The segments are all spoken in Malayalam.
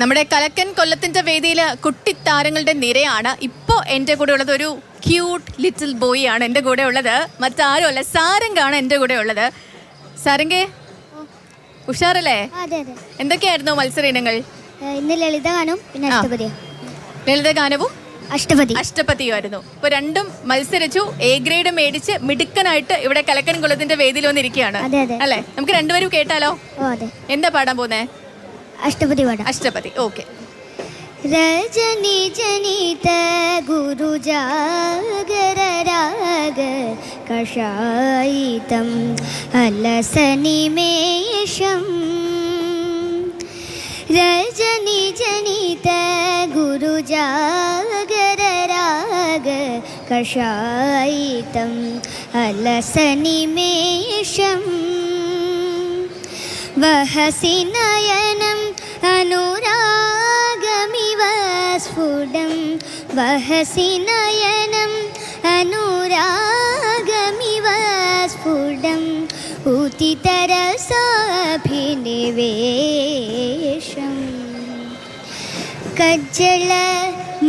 നമ്മുടെ കലക്കൻ കൊല്ലത്തിന്റെ വേദിയിൽ കുട്ടിത്താരങ്ങളുടെ നിരയാണ് ഇപ്പോൾ എന്റെ കൂടെ ഉള്ളത് ഒരു ക്യൂട്ട് ലിറ്റിൽ ബോയ് ആണ് എന്റെ കൂടെ ഉള്ളത് മറ്റാരും അല്ല സാരംഗാണ് എന്റെ കൂടെ ഉള്ളത് സാരംഗേ ഉഷാറല്ലേ? എന്തൊക്കെയായിരുന്നു മത്സര ഇനങ്ങൾ ഇന്ന് ലളിത ഗാനം പിന്നെ അഷ്ടപതി അഷ്ടപതിയോ. ലളിത ഗാനവും അഷ്ടപതി. അഷ്ടപതിയുമായിരുന്നു. ഇപ്പൊ രണ്ടും മത്സരിച്ചു. എ ഗ്രേഡ് മേടിച്ച് മിടുക്കനായിട്ട് ഇവിടെ കലക്കൻ കുളത്തിന്റെ വേദിയിൽ വന്നിരിക്കുകയാണ്. അല്ലേ? നമുക്ക് രണ്ടുപേരും കേട്ടാലോ? എന്താ പാടാൻ പോകുന്നേ? അഷ്ടപതി പാടാം അഷ്ടപതി ഓക്കെ. രജനി ജനിത ഗുരു ജാഗര രാഗ കഷായിതം അലസനിമേഷം രജനി ജനിത ഗുരു ജാഗര രാഗ കഷായിതം അലസനിമേഷം വഹസി നയനം വഹസി നയനം അനുരാഗമിവ സ്ഫുടം ഉതിതരസാഭിനിവേശം കജ്ജള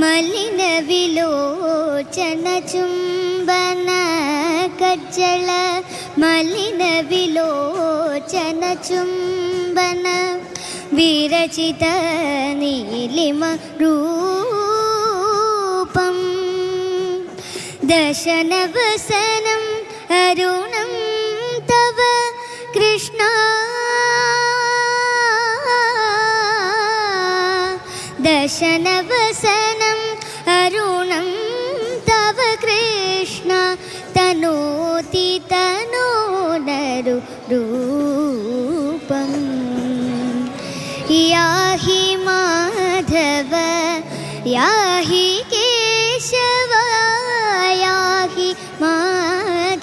മലിന വിലോചന ചുംബന കജ്ജള മലിന വിലോചന ചുംബന വിരചിത നീലിമ രൂപം ദശനവസനം അരുണം തവ കൃഷ്ണ. ദശനവസനം അരുണം തവ കൃഷ്ണ. തനോതി തനോനരു രൂപം. യാഹി മാധവ യാഹി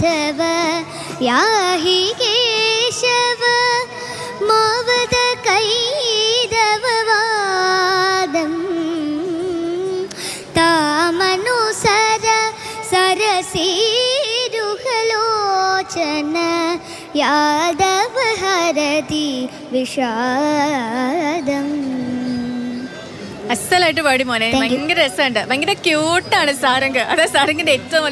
മാധവ യാഹി കേശവ മാവത കൈതവവാദം താമനുസര സരസീരുഹലോചന യാദവ ഹരതി വിഷാദം. അസലായിട്ട് പാടി മോനെ. ഭയങ്കര രസമുണ്ട്. ഭയങ്കര ക്യൂട്ടാണ് സാരംഗ്. അതാ സാരംഗിന്റെ ഏറ്റവും